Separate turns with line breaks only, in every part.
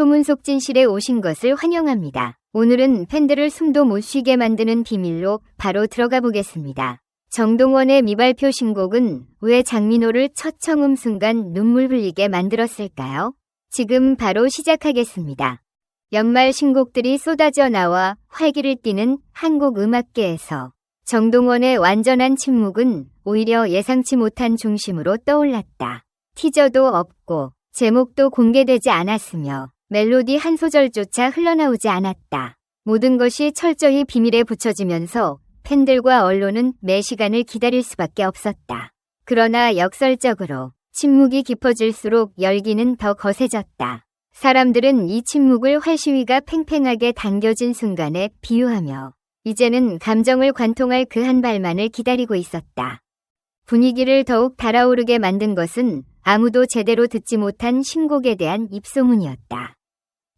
소문 속 진실에 오신 것을 환영합니다. 오늘은 팬들을 숨도 못 쉬게 만드는 비밀로 바로 들어가 보겠습니다. 정동원의 미발표 신곡은 왜 장민호를 첫 청음 순간 눈물 흘리게 만들었을까요? 지금 바로 시작하겠습니다. 연말 신곡들이 쏟아져 나와 활기를 띠는 한국 음악계에서 정동원의 완전한 침묵은 오히려 예상치 못한 중심으로 떠올랐다. 티저도 없고 제목도 공개되지 않았으며 멜로디 한 소절조차 흘러나오지 않았다. 모든 것이 철저히 비밀에 붙여지면서 팬들과 언론은 매 시간을 기다릴 수밖에 없었다. 그러나 역설적으로 침묵이 깊어질수록 열기는 더 거세졌다. 사람들은 이 침묵을 활시위가 팽팽하게 당겨진 순간에 비유하며 이제는 감정을 관통할 그 한 발만을 기다리고 있었다. 분위기를 더욱 달아오르게 만든 것은 아무도 제대로 듣지 못한 신곡에 대한 입소문이었다.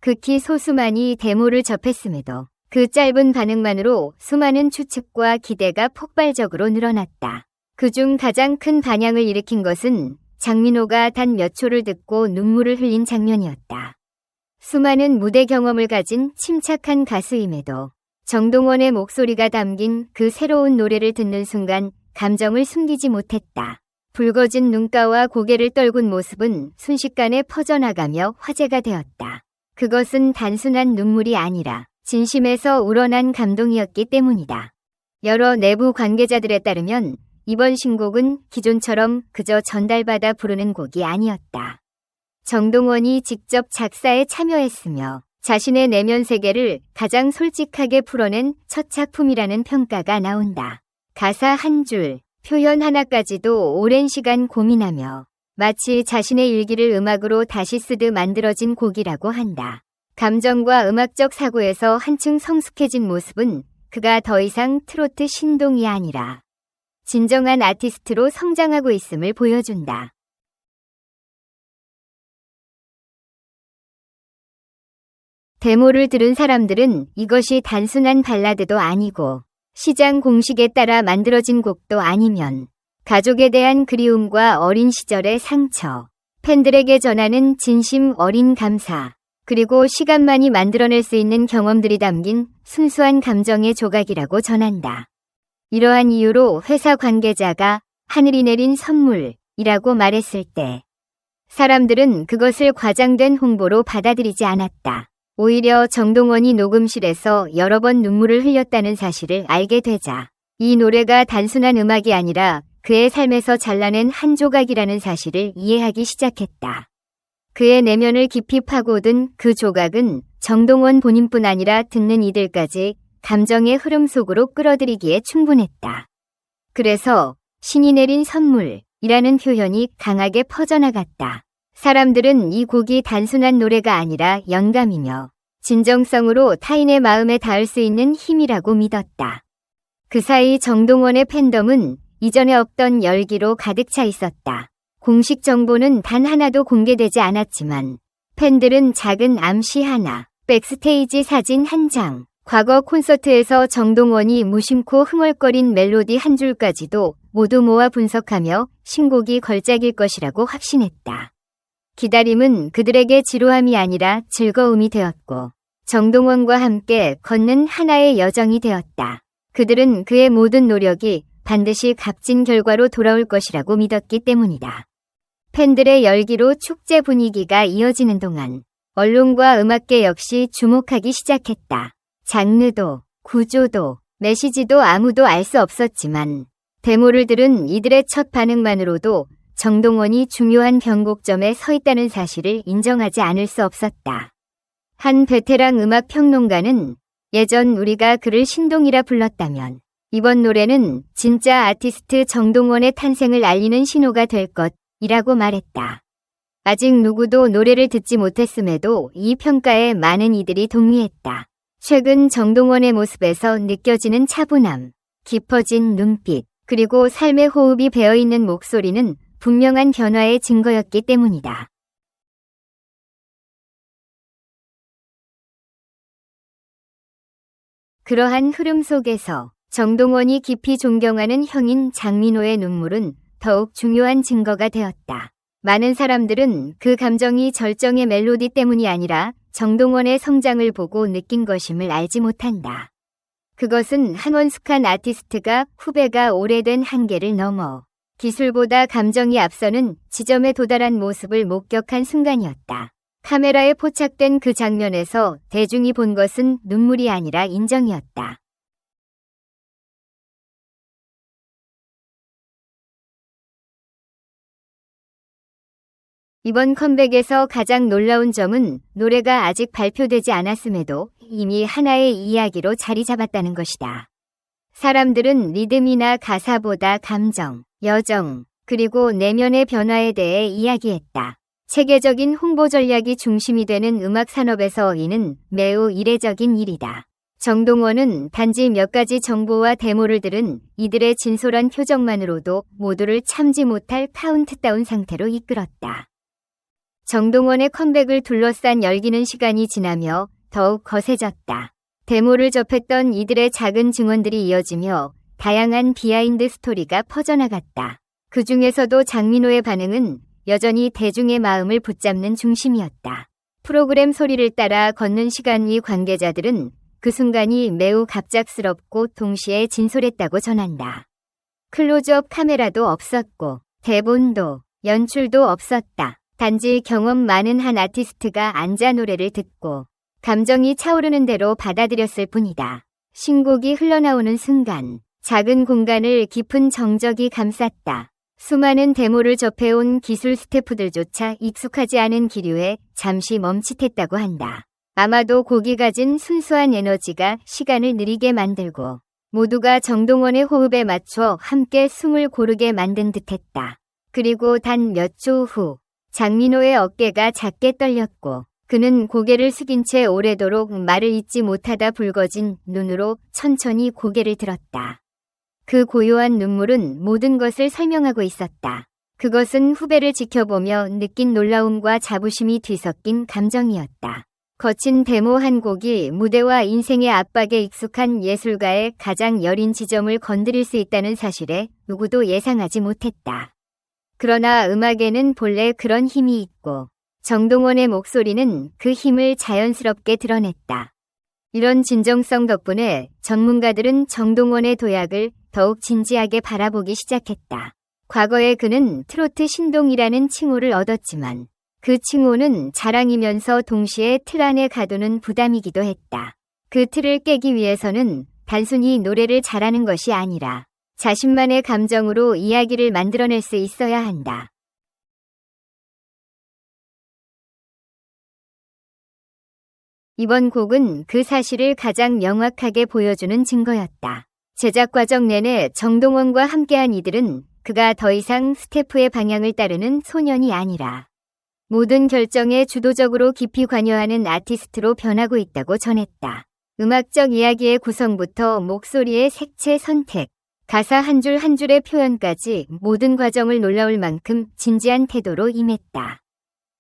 극히 소수만이 데모를 접했음에도 그 짧은 반응만으로 수많은 추측과 기대가 폭발적으로 늘어났다. 그중 가장 큰 반향을 일으킨 것은 장민호가 단 몇 초를 듣고 눈물을 흘린 장면이었다. 수많은 무대 경험을 가진 침착한 가수임에도 정동원의 목소리가 담긴 그 새로운 노래를 듣는 순간 감정을 숨기지 못했다. 붉어진 눈가와 고개를 떨군 모습은 순식간에 퍼져나가며 화제가 되었다. 그것은 단순한 눈물이 아니라 진심에서 우러난 감동이었기 때문이다. 여러 내부 관계자들에 따르면 이번 신곡은 기존처럼 그저 전달받아 부르는 곡이 아니었다. 정동원이 직접 작사에 참여했으며 자신의 내면 세계를 가장 솔직하게 풀어낸 첫 작품이라는 평가가 나온다. 가사 한 줄, 표현 하나까지도 오랜 시간 고민하며 마치 자신의 일기를 음악으로 다시 쓰듯 만들어진 곡이라고 한다. 감정과 음악적 사고에서 한층 성숙해진 모습은 그가 더 이상 트로트 신동이 아니라 진정한 아티스트로 성장하고 있음을 보여준다. 데모를 들은 사람들은 이것이 단순한 발라드도 아니고 시장 공식에 따라 만들어진 곡도 아니면 가족에 대한 그리움과 어린 시절의 상처, 팬들에게 전하는 진심 어린 감사, 그리고 시간만이 만들어낼 수 있는 경험들이 담긴 순수한 감정의 조각이라고 전한다. 이러한 이유로 회사 관계자가 하늘이 내린 선물이라고 말했을 때 사람들은 그것을 과장된 홍보로 받아들이지 않았다. 오히려 정동원이 녹음실에서 여러 번 눈물을 흘렸다는 사실을 알게 되자 이 노래가 단순한 음악이 아니라 그의 삶에서 잘라낸 한 조각이라는 사실을 이해하기 시작했다. 그의 내면을 깊이 파고든 그 조각은 정동원 본인뿐 아니라 듣는 이들까지 감정의 흐름 속으로 끌어들이기에 충분했다. 그래서 신이 내린 선물이라는 표현이 강하게 퍼져나갔다. 사람들은 이 곡이 단순한 노래가 아니라 영감이며 진정성으로 타인의 마음에 닿을 수 있는 힘이라고 믿었다. 그 사이 정동원의 팬덤은 이전에 없던 열기로 가득 차 있었다. 공식 정보는 단 하나도 공개되지 않았지만 팬들은 작은 암시 하나, 백스테이지 사진 한 장, 과거 콘서트에서 정동원이 무심코 흥얼거린 멜로디 한 줄까지도 모두 모아 분석하며 신곡이 걸작일 것이라고 확신했다. 기다림은 그들에게 지루함이 아니라 즐거움이 되었고 정동원과 함께 걷는 하나의 여정이 되었다. 그들은 그의 모든 노력이 반드시 값진 결과로 돌아올 것이라고 믿었기 때문이다. 팬들의 열기로 축제 분위기가 이어지는 동안 언론과 음악계 역시 주목하기 시작했다. 장르도, 구조도, 메시지도 아무도 알 수 없었지만 데모를 들은 이들의 첫 반응만으로도 정동원이 중요한 변곡점에 서 있다는 사실을 인정하지 않을 수 없었다. 한 베테랑 음악 평론가는 예전 우리가 그를 신동이라 불렀다면 이번 노래는 진짜 아티스트 정동원의 탄생을 알리는 신호가 될 것이라고 말했다. 아직 누구도 노래를 듣지 못했음에도 이 평가에 많은 이들이 동의했다. 최근 정동원의 모습에서 느껴지는 차분함, 깊어진 눈빛, 그리고 삶의 호흡이 배어있는 목소리는 분명한 변화의 증거였기 때문이다. 그러한 흐름 속에서 정동원이 깊이 존경하는 형인 장민호의 눈물은 더욱 중요한 증거가 되었다. 많은 사람들은 그 감정이 절정의 멜로디 때문이 아니라 정동원의 성장을 보고 느낀 것임을 알지 못한다. 그것은 한원숙한 아티스트가 후배가 오래된 한계를 넘어 기술보다 감정이 앞서는 지점에 도달한 모습을 목격한 순간이었다. 카메라에 포착된 그 장면에서 대중이 본 것은 눈물이 아니라 인정이었다. 이번 컴백에서 가장 놀라운 점은 노래가 아직 발표되지 않았음에도 이미 하나의 이야기로 자리 잡았다는 것이다. 사람들은 리듬이나 가사보다 감정, 여정, 그리고 내면의 변화에 대해 이야기했다. 체계적인 홍보 전략이 중심이 되는 음악 산업에서 이는 매우 이례적인 일이다. 정동원은 단지 몇 가지 정보와 데모를 들은 이들의 진솔한 표정만으로도 모두를 참지 못할 카운트다운 상태로 이끌었다. 정동원의 컴백을 둘러싼 열기는 시간이 지나며 더욱 거세졌다. 데모를 접했던 이들의 작은 증언들이 이어지며 다양한 비하인드 스토리가 퍼져나갔다. 그 중에서도 장민호의 반응은 여전히 대중의 마음을 붙잡는 중심이었다. 프로그램 소리를 따라 걷는 시간 위 관계자들은 그 순간이 매우 갑작스럽고 동시에 진솔했다고 전한다. 클로즈업 카메라도 없었고 대본도 연출도 없었다. 단지 경험 많은 한 아티스트가 앉아 노래를 듣고 감정이 차오르는 대로 받아들였을 뿐이다. 신곡이 흘러나오는 순간 작은 공간을 깊은 정적이 감쌌다. 수많은 데모를 접해온 기술 스태프들조차 익숙하지 않은 기류에 잠시 멈칫했다고 한다. 아마도 곡이 가진 순수한 에너지가 시간을 느리게 만들고 모두가 정동원의 호흡에 맞춰 함께 숨을 고르게 만든 듯했다. 그리고 단 몇 초 후 장민호의 어깨가 작게 떨렸고 그는 고개를 숙인 채 오래도록 말을 잇지 못하다 붉어진 눈으로 천천히 고개를 들었다. 그 고요한 눈물은 모든 것을 설명하고 있었다. 그것은 후배를 지켜보며 느낀 놀라움과 자부심이 뒤섞인 감정이었다. 거친 데모 한 곡이 무대와 인생의 압박에 익숙한 예술가의 가장 여린 지점을 건드릴 수 있다는 사실에 누구도 예상하지 못했다. 그러나 음악에는 본래 그런 힘이 있고 정동원의 목소리는 그 힘을 자연스럽게 드러냈다. 이런 진정성 덕분에 전문가들은 정동원의 도약을 더욱 진지하게 바라보기 시작했다. 과거에 그는 트로트 신동이라는 칭호를 얻었지만 그 칭호는 자랑이면서 동시에 틀 안에 가두는 부담이기도 했다. 그 틀을 깨기 위해서는 단순히 노래를 잘하는 것이 아니라 자신만의 감정으로 이야기를 만들어낼 수 있어야 한다. 이번 곡은 그 사실을 가장 명확하게 보여주는 증거였다. 제작 과정 내내 정동원과 함께한 이들은 그가 더 이상 스태프의 방향을 따르는 소년이 아니라 모든 결정에 주도적으로 깊이 관여하는 아티스트로 변하고 있다고 전했다. 음악적 이야기의 구성부터 목소리의 색채 선택, 가사 한 줄 한 줄의 표현까지 모든 과정을 놀라울 만큼 진지한 태도로 임했다.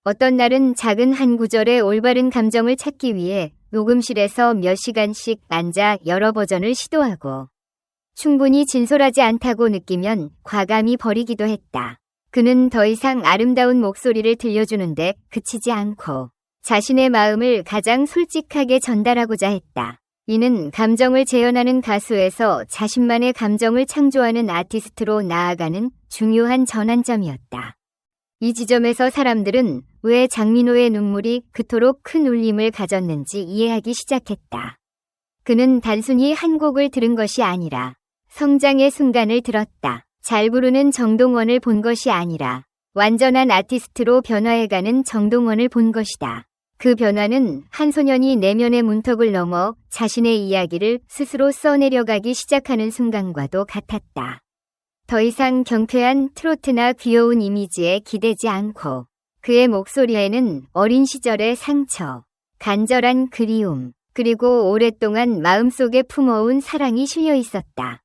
어떤 날은 작은 한 구절의 올바른 감정을 찾기 위해 녹음실에서 몇 시간씩 앉아 여러 버전을 시도하고 충분히 진솔하지 않다고 느끼면 과감히 버리기도 했다. 그는 더 이상 아름다운 목소리를 들려주는데 그치지 않고 자신의 마음을 가장 솔직하게 전달하고자 했다. 이는 감정을 재현하는 가수에서 자신만의 감정을 창조하는 아티스트로 나아가는 중요한 전환점이었다. 이 지점에서 사람들은 왜 장민호의 눈물이 그토록 큰 울림을 가졌는지 이해하기 시작했다. 그는 단순히 한 곡을 들은 것이 아니라 성장의 순간을 들었다. 잘 부르는 정동원을 본 것이 아니라 완전한 아티스트로 변화해가는 정동원을 본 것이다. 그 변화는 한 소년이 내면의 문턱을 넘어 자신의 이야기를 스스로 써내려가기 시작하는 순간과도 같았다. 더 이상 경쾌한 트로트나 귀여운 이미지에 기대지 않고 그의 목소리에는 어린 시절의 상처, 간절한 그리움, 그리고 오랫동안 마음속에 품어온 사랑이 실려 있었다.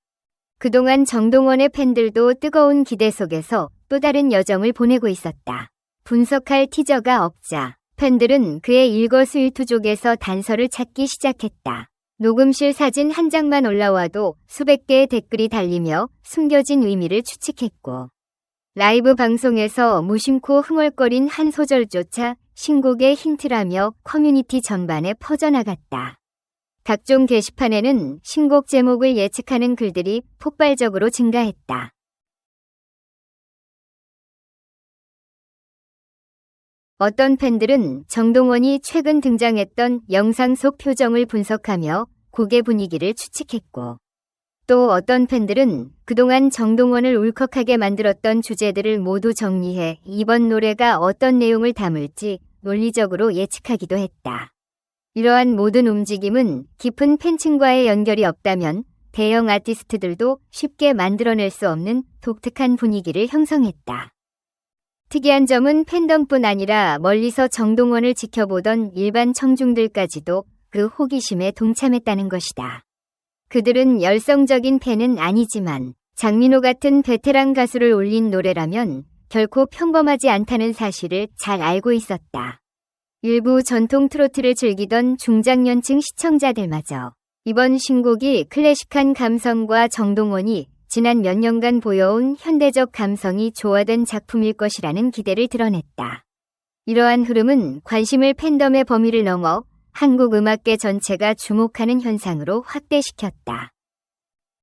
그동안 정동원의 팬들도 뜨거운 기대 속에서 또 다른 여정을 보내고 있었다. 분석할 티저가 없자 팬들은 그의 일거수일투족에서 단서를 찾기 시작했다. 녹음실 사진 한 장만 올라와도 수백 개의 댓글이 달리며 숨겨진 의미를 추측했고 라이브 방송에서 무심코 흥얼거린 한 소절조차 신곡의 힌트라며 커뮤니티 전반에 퍼져나갔다. 각종 게시판에는 신곡 제목을 예측하는 글들이 폭발적으로 증가했다. 어떤 팬들은 정동원이 최근 등장했던 영상 속 표정을 분석하며 곡의 분위기를 추측했고, 또 어떤 팬들은 그동안 정동원을 울컥하게 만들었던 주제들을 모두 정리해 이번 노래가 어떤 내용을 담을지 논리적으로 예측하기도 했다. 이러한 모든 움직임은 깊은 팬층과의 연결이 없다면 대형 아티스트들도 쉽게 만들어낼 수 없는 독특한 분위기를 형성했다. 특이한 점은 팬덤뿐 아니라 멀리서 정동원을 지켜보던 일반 청중들까지도 그 호기심에 동참했다는 것이다. 그들은 열성적인 팬은 아니지만 장민호 같은 베테랑 가수를 올린 노래라면 결코 평범하지 않다는 사실을 잘 알고 있었다. 일부 전통 트로트를 즐기던 중장년층 시청자들마저 이번 신곡이 클래식한 감성과 정동원이 지난 몇 년간 보여온 현대적 감성이 조화된 작품일 것이라는 기대를 드러냈다. 이러한 흐름은 관심을 팬덤의 범위를 넘어 한국 음악계 전체가 주목하는 현상으로 확대시켰다.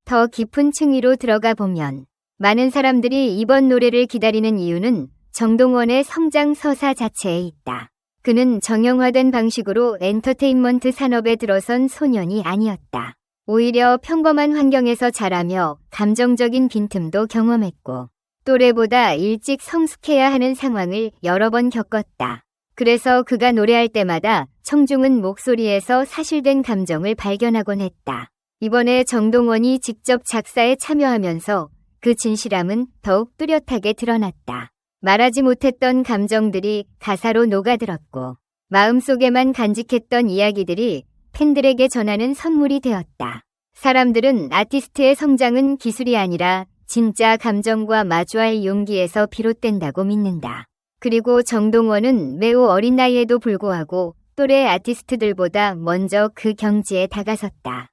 더 깊은 층위로 들어가 보면 많은 사람들이 이번 노래를 기다리는 이유는 정동원의 성장 서사 자체에 있다. 그는 정형화된 방식으로 엔터테인먼트 산업에 들어선 소년이 아니었다. 오히려 평범한 환경에서 자라며 감정적인 빈틈도 경험했고 또래보다 일찍 성숙해야 하는 상황을 여러 번 겪었다. 그래서 그가 노래할 때마다 청중은 목소리에서 사실된 감정을 발견하곤 했다. 이번에 정동원이 직접 작사에 참여하면서 그 진실함은 더욱 뚜렷하게 드러났다. 말하지 못했던 감정들이 가사로 녹아들었고 마음속에만 간직했던 이야기들이 팬들에게 전하는 선물이 되었다. 사람들은 아티스트의 성장은 기술이 아니라 진짜 감정과 마주할 용기에서 비롯된다고 믿는다. 그리고 정동원은 매우 어린 나이에도 불구하고 또래 아티스트들보다 먼저 그 경지에 다가섰다.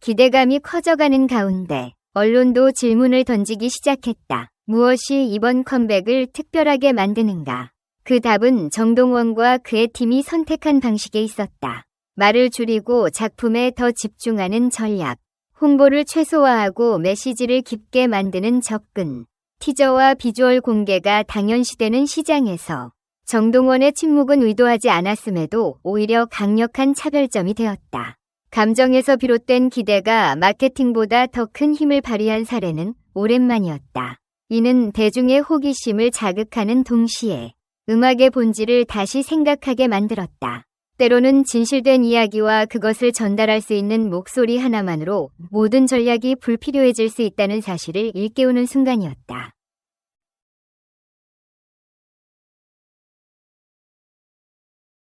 기대감이 커져가는 가운데 언론도 질문을 던지기 시작했다. 무엇이 이번 컴백을 특별하게 만드는가? 그 답은 정동원과 그의 팀이 선택한 방식에 있었다. 말을 줄이고 작품에 더 집중하는 전략, 홍보를 최소화하고 메시지를 깊게 만드는 접근, 티저와 비주얼 공개가 당연시되는 시장에서 정동원의 침묵은 의도하지 않았음에도 오히려 강력한 차별점이 되었다. 감정에서 비롯된 기대가 마케팅보다 더 큰 힘을 발휘한 사례는 오랜만이었다. 이는 대중의 호기심을 자극하는 동시에 음악의 본질을 다시 생각하게 만들었다. 때로는 진실된 이야기와 그것을 전달할 수 있는 목소리 하나만으로 모든 전략이 불필요해질 수 있다는 사실을 일깨우는 순간이었다.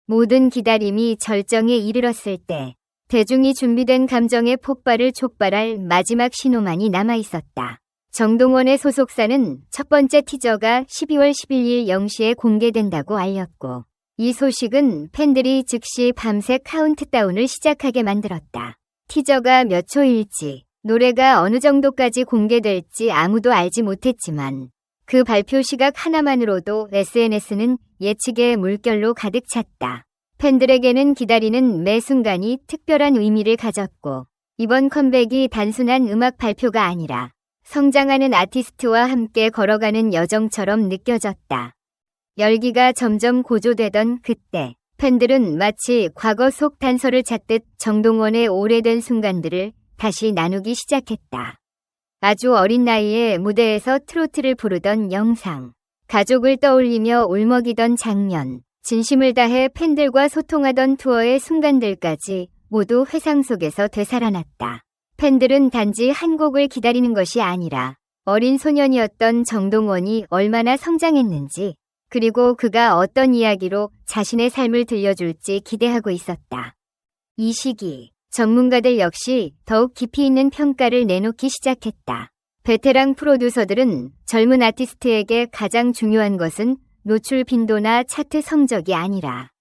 모든 기다림이 절정에 이르렀을 때 대중이 준비된 감정의 폭발을 촉발할 마지막 신호만이 남아 있었다. 정동원의 소속사는 첫 번째 티저가 12월 11일 0시에 공개된다고 알렸고 이 소식은 팬들이 즉시 밤새 카운트다운을 시작하게 만들었다. 티저가 몇 초일지, 노래가 어느 정도까지 공개될지 아무도 알지 못했지만 그 발표 시각 하나만으로도 SNS는 예측의 물결로 가득 찼다. 팬들에게는 기다리는 매 순간이 특별한 의미를 가졌고 이번 컴백이 단순한 음악 발표가 아니라 성장하는 아티스트와 함께 걸어가는 여정처럼 느껴졌다. 열기가 점점 고조되던 그때 팬들은 마치 과거 속 단서를 찾듯 정동원의 오래된 순간들을 다시 나누기 시작했다. 아주 어린 나이에 무대에서 트로트를 부르던 영상, 가족을 떠올리며 울먹이던 장면, 진심을 다해 팬들과 소통하던 투어의 순간들까지 모두 회상 속에서 되살아났다. 팬들은 단지 한 곡을 기다리는 것이 아니라 어린 소년이었던 정동원이 얼마나 성장했는지 그리고 그가 어떤 이야기로 자신의 삶을 들려줄지 기대하고 있었다. 이 시기, 전문가들 역시 더욱 깊이 있는 평가를 내놓기 시작했다. 베테랑 프로듀서들은 젊은 아티스트에게 가장 중요한 것은 노출 빈도나 차트 성적이 아니라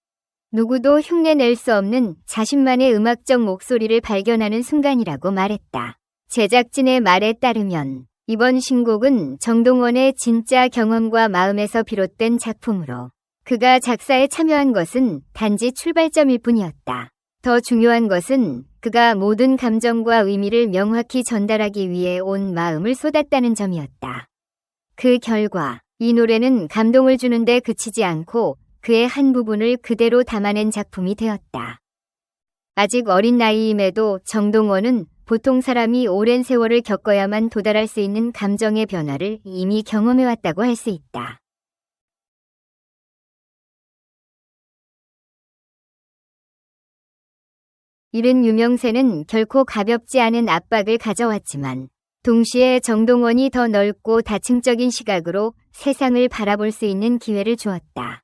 누구도 흉내낼 수 없는 자신만의 음악적 목소리를 발견하는 순간이라고 말했다. 제작진의 말에 따르면 이번 신곡은 정동원의 진짜 경험과 마음에서 비롯된 작품으로 그가 작사에 참여한 것은 단지 출발점일 뿐이었다. 더 중요한 것은 그가 모든 감정과 의미를 명확히 전달하기 위해 온 마음을 쏟았다는 점이었다. 그 결과 이 노래는 감동을 주는데 그치지 않고 그의 한 부분을 그대로 담아낸 작품이 되었다. 아직 어린 나이임에도 정동원은 보통 사람이 오랜 세월을 겪어야만 도달할 수 있는 감정의 변화를 이미 경험해왔다고 할 수 있다. 이른 유명세는 결코 가볍지 않은 압박을 가져왔지만 동시에 정동원이 더 넓고 다층적인 시각으로 세상을 바라볼 수 있는 기회를 주었다.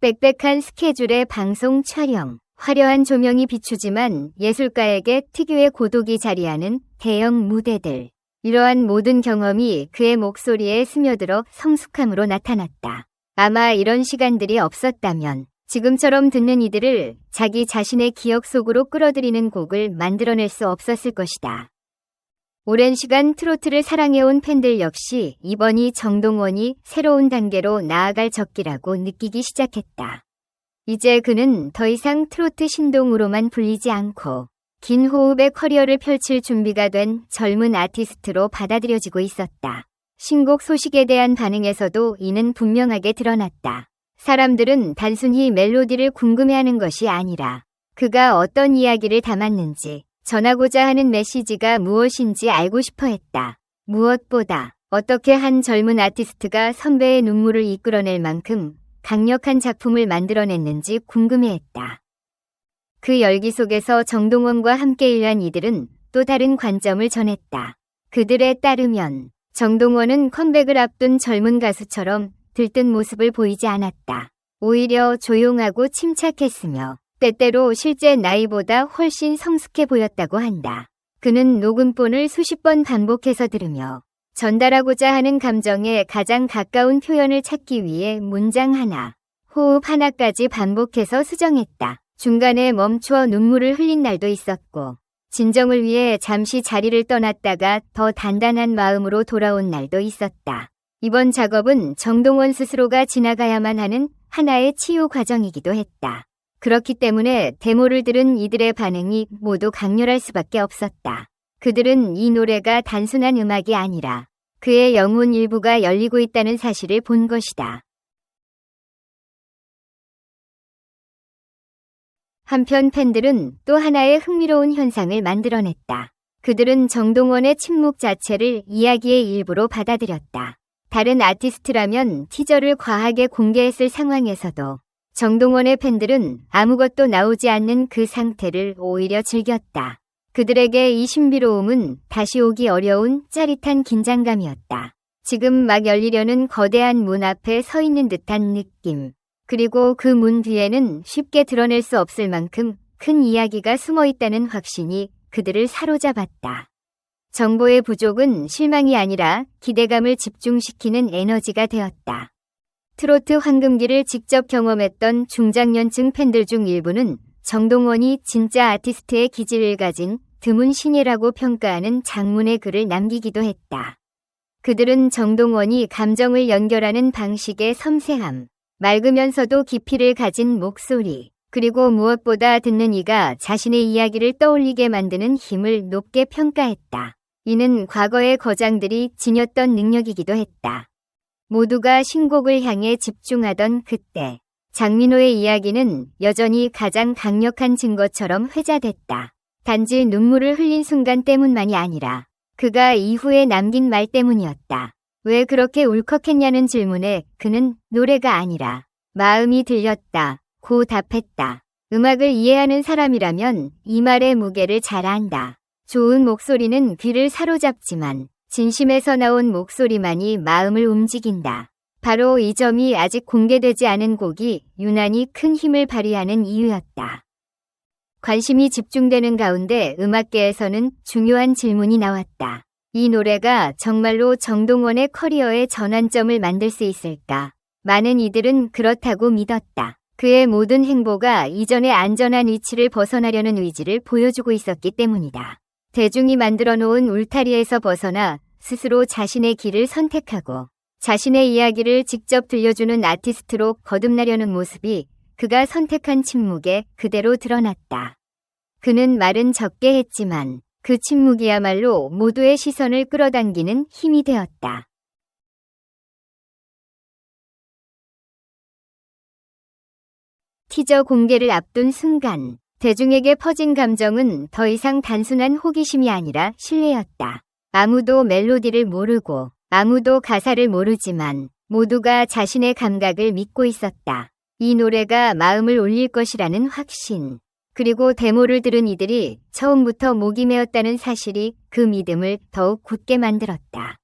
빽빽한 스케줄의 방송 촬영, 화려한 조명이 비추지만 예술가에게 특유의 고독이 자리하는 대형 무대들. 이러한 모든 경험이 그의 목소리에 스며들어 성숙함으로 나타났다. 아마 이런 시간들이 없었다면 지금처럼 듣는 이들을 자기 자신의 기억 속으로 끌어들이는 곡을 만들어낼 수 없었을 것이다. 오랜 시간 트로트를 사랑해온 팬들 역시 이번이 정동원이 새로운 단계로 나아갈 적기라고 느끼기 시작했다. 이제 그는 더 이상 트로트 신동으로만 불리지 않고 긴 호흡의 커리어를 펼칠 준비가 된 젊은 아티스트로 받아들여지고 있었다. 신곡 소식에 대한 반응에서도 이는 분명하게 드러났다. 사람들은 단순히 멜로디를 궁금해하는 것이 아니라 그가 어떤 이야기를 담았는지 전하고자 하는 메시지가 무엇인지 알고 싶어 했다. 무엇보다 어떻게 한 젊은 아티스트가 선배의 눈물을 이끌어낼 만큼 강력한 작품을 만들어냈는지 궁금해했다. 그 열기 속에서 정동원과 함께 일한 이들은 또 다른 관점을 전했다. 그들에 따르면 정동원은 컴백을 앞둔 젊은 가수처럼 들뜬 모습을 보이지 않았다. 오히려 조용하고 침착했으며 때때로 실제 나이보다 훨씬 성숙해 보였다고 한다. 그는 녹음본을 수십 번 반복해서 들으며 전달하고자 하는 감정에 가장 가까운 표현을 찾기 위해 문장 하나, 호흡 하나까지 반복해서 수정했다. 중간에 멈추어 눈물을 흘린 날도 있었고, 진정을 위해 잠시 자리를 떠났다가 더 단단한 마음으로 돌아온 날도 있었다. 이번 작업은 정동원 스스로가 지나가야만 하는 하나의 치유 과정이기도 했다. 그렇기 때문에 데모를 들은 이들의 반응이 모두 강렬할 수밖에 없었다. 그들은 이 노래가 단순한 음악이 아니라 그의 영혼 일부가 열리고 있다는 사실을 본 것이다. 한편 팬들은 또 하나의 흥미로운 현상을 만들어냈다. 그들은 정동원의 침묵 자체를 이야기의 일부로 받아들였다. 다른 아티스트라면 티저를 과하게 공개했을 상황에서도 정동원의 팬들은 아무것도 나오지 않는 그 상태를 오히려 즐겼다. 그들에게 이 신비로움은 다시 오기 어려운 짜릿한 긴장감이었다. 지금 막 열리려는 거대한 문 앞에 서 있는 듯한 느낌. 그리고 그 문 뒤에는 쉽게 드러낼 수 없을 만큼 큰 이야기가 숨어 있다는 확신이 그들을 사로잡았다. 정보의 부족은 실망이 아니라 기대감을 집중시키는 에너지가 되었다. 트로트 황금기를 직접 경험했던 중장년층 팬들 중 일부는 정동원이 진짜 아티스트의 기질을 가진 드문 신이라고 평가하는 장문의 글을 남기기도 했다. 그들은 정동원이 감정을 연결하는 방식의 섬세함, 맑으면서도 깊이를 가진 목소리, 그리고 무엇보다 듣는 이가 자신의 이야기를 떠올리게 만드는 힘을 높게 평가했다. 이는 과거의 거장들이 지녔던 능력이기도 했다. 모두가 신곡을 향해 집중하던 그때 장민호의 이야기는 여전히 가장 강력한 증거처럼 회자됐다. 단지 눈물을 흘린 순간 때문만이 아니라 그가 이후에 남긴 말 때문이었다. 왜 그렇게 울컥했냐는 질문에 그는 노래가 아니라 마음이 들렸다. 고 답했다. 음악을 이해하는 사람이라면 이 말의 무게를 잘 안다. 좋은 목소리는 귀를 사로잡지만 진심에서 나온 목소리만이 마음을 움직인다. 바로 이 점이 아직 공개되지 않은 곡이 유난히 큰 힘을 발휘하는 이유였다. 관심이 집중되는 가운데 음악계에서는 중요한 질문이 나왔다. 이 노래가 정말로 정동원의 커리어의 전환점을 만들 수 있을까? 많은 이들은 그렇다고 믿었다. 그의 모든 행보가 이전의 안전한 위치를 벗어나려는 의지를 보여주고 있었기 때문이다. 대중이 만들어 놓은 울타리에서 벗어나 스스로 자신의 길을 선택하고 자신의 이야기를 직접 들려주는 아티스트로 거듭나려는 모습이 그가 선택한 침묵에 그대로 드러났다. 그는 말은 적게 했지만 그 침묵이야말로 모두의 시선을 끌어당기는 힘이 되었다. 티저 공개를 앞둔 순간 대중에게 퍼진 감정은 더 이상 단순한 호기심이 아니라 신뢰였다. 아무도 멜로디를 모르고 아무도 가사를 모르지만 모두가 자신의 감각을 믿고 있었다. 이 노래가 마음을 울릴 것이라는 확신. 그리고 데모를 들은 이들이 처음부터 목이 메었다는 사실이 그 믿음을 더욱 굳게 만들었다.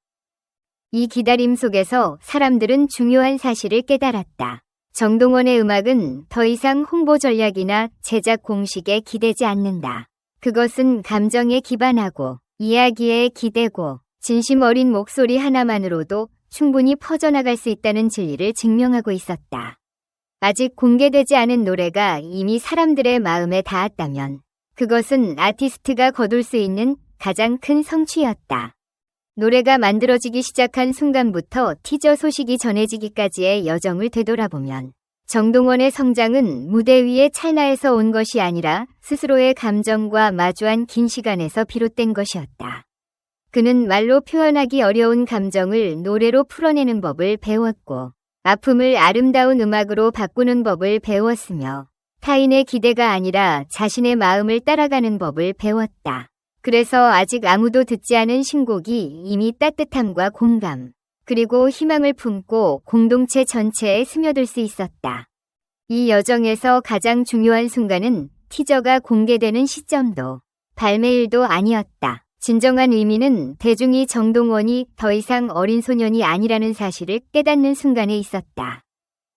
이 기다림 속에서 사람들은 중요한 사실을 깨달았다. 정동원의 음악은 더 이상 홍보 전략이나 제작 공식에 기대지 않는다. 그것은 감정에 기반하고 이야기에 기대고 진심 어린 목소리 하나만으로도 충분히 퍼져나갈 수 있다는 진리를 증명하고 있었다. 아직 공개되지 않은 노래가 이미 사람들의 마음에 닿았다면 그것은 아티스트가 거둘 수 있는 가장 큰 성취였다. 노래가 만들어지기 시작한 순간부터 티저 소식이 전해지기까지의 여정을 되돌아보면 정동원의 성장은 무대 위의 찰나에서 온 것이 아니라 스스로의 감정과 마주한 긴 시간에서 비롯된 것이었다. 그는 말로 표현하기 어려운 감정을 노래로 풀어내는 법을 배웠고 아픔을 아름다운 음악으로 바꾸는 법을 배웠으며 타인의 기대가 아니라 자신의 마음을 따라가는 법을 배웠다. 그래서 아직 아무도 듣지 않은 신곡이 이미 따뜻함과 공감, 그리고 희망을 품고 공동체 전체에 스며들 수 있었다. 이 여정에서 가장 중요한 순간은 티저가 공개되는 시점도 발매일도 아니었다. 진정한 의미는 대중이 정동원이 더 이상 어린 소년이 아니라는 사실을 깨닫는 순간에 있었다.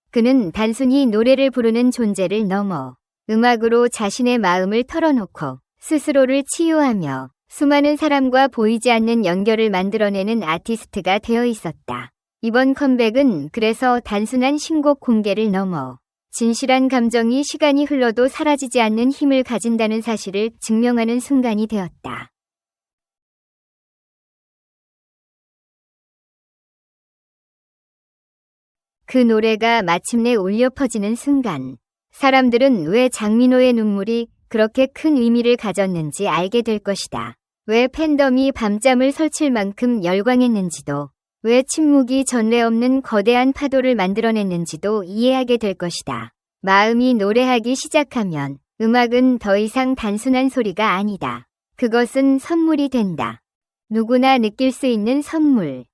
그는 단순히 노래를 부르는 존재를 넘어 음악으로 자신의 마음을 털어놓고 스스로를 치유하며 수많은 사람과 보이지 않는 연결을 만들어내는 아티스트가 되어 있었다. 이번 컴백은 그래서 단순한 신곡 공개를 넘어 진실한 감정이 시간이 흘러도 사라지지 않는 힘을 가진다는 사실을 증명하는 순간이 되었다. 그 노래가 마침내 울려 퍼지는 순간, 사람들은 왜 장민호의 눈물이 그렇게 큰 의미를 가졌는지 알게 될 것이다. 왜 팬덤이 밤잠을 설칠 만큼 열광했는지도, 왜 침묵이 전례 없는 거대한 파도를 만들어냈는지도 이해하게 될 것이다. 마음이 노래하기 시작하면 음악은 더 이상 단순한 소리가 아니다. 그것은 선물이 된다. 누구나 느낄 수 있는 선물.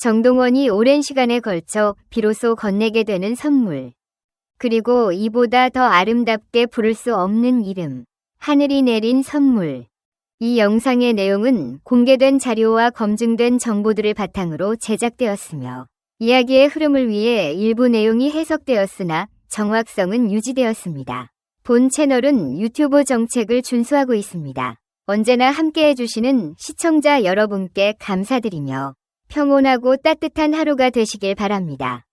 정동원이 오랜 시간에 걸쳐 비로소 건네게 되는 선물. 그리고 이보다 더 아름답게 부를 수 없는 이름. 하늘이 내린 선물. 이 영상의 내용은 공개된 자료와 검증된 정보들을 바탕으로 제작되었으며 이야기의 흐름을 위해 일부 내용이 해석되었으나 정확성은 유지되었습니다. 본 채널은 유튜브 정책을 준수하고 있습니다. 언제나 함께 해 주시는 시청자 여러분께 감사드리며 평온하고 따뜻한 하루가 되시길 바랍니다.